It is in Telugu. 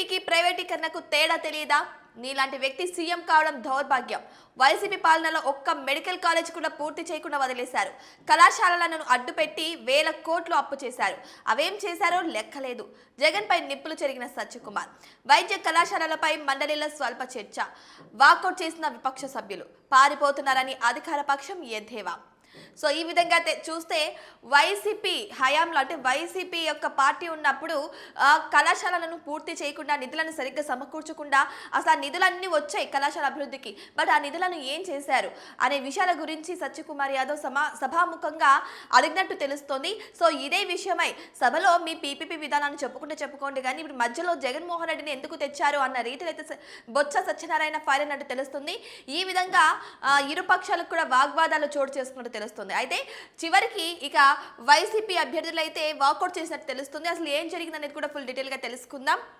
వైసీపీకి ప్రైవేటీకరణకు తేడా తెలియదా? నీలాంటి వ్యక్తి సీఎం కావడం దౌర్భాగ్యం. వైసీపీ పాలనలో ఒక్క మెడికల్ కాలేజ్ కూడా పూర్తి చేయకుండా వదిలేశారు. కళాశాలలను అడ్డుపెట్టి వేల కోట్లు అప్పు చేశారు. అవేం చేశారో లెక్కలేదు. జగన్ పై నిప్పులు చెరిగిన సత్యకుమార్. వైద్య కళాశాలలపై మండలిలో స్వల్ప చర్చ. వాకౌట్ చేసిన విపక్ష సభ్యులు. పారిపోతున్నారని అధికార పక్షం ఎద్దేవా సో ఈ విధంగా చూస్తే వైసీపీ హయాంలో అంటే వైసీపీ యొక్క పార్టీ ఉన్నప్పుడు కళాశాలలను పూర్తి చేయకుండా నిధులను సరిగ్గా సమకూర్చకుండా అసలు ఆ నిధులన్నీ వచ్చాయి కళాశాల అభివృద్ధికి. బట్ ఆ నిధులను ఏం చేశారు అనే విషయాల గురించి సత్యకుమార్ యాదవ్ సమా సభాముఖంగా అడిగినట్టు తెలుస్తోంది. సో ఇదే విషయమై సభలో మీ పీపీపీ విధానాన్ని చెప్పుకుంటే చెప్పుకోండి. కానీ ఇప్పుడు మధ్యలో జగన్మోహన్ రెడ్డిని ఎందుకు తెచ్చారు అన్న రీతిలో అయితే బొత్స సత్యనారాయణ ఫైల్ అన్నట్టు తెలుస్తుంది. ఈ విధంగా ఆ, ఇరు పక్షాలకు కూడా వాగ్వాదాలు చోటు చేసుకున్నట్టు తెలుస్తుంది. అయితే చివరికి ఇక వైసీపీ అభ్యర్థులు అయితే వాకౌట్ చేసినట్టు తెలుస్తుంది. అసలు ఏం జరిగిందనేది కూడా ఫుల్ డీటెయిల్గా తెలుసుకుందాం.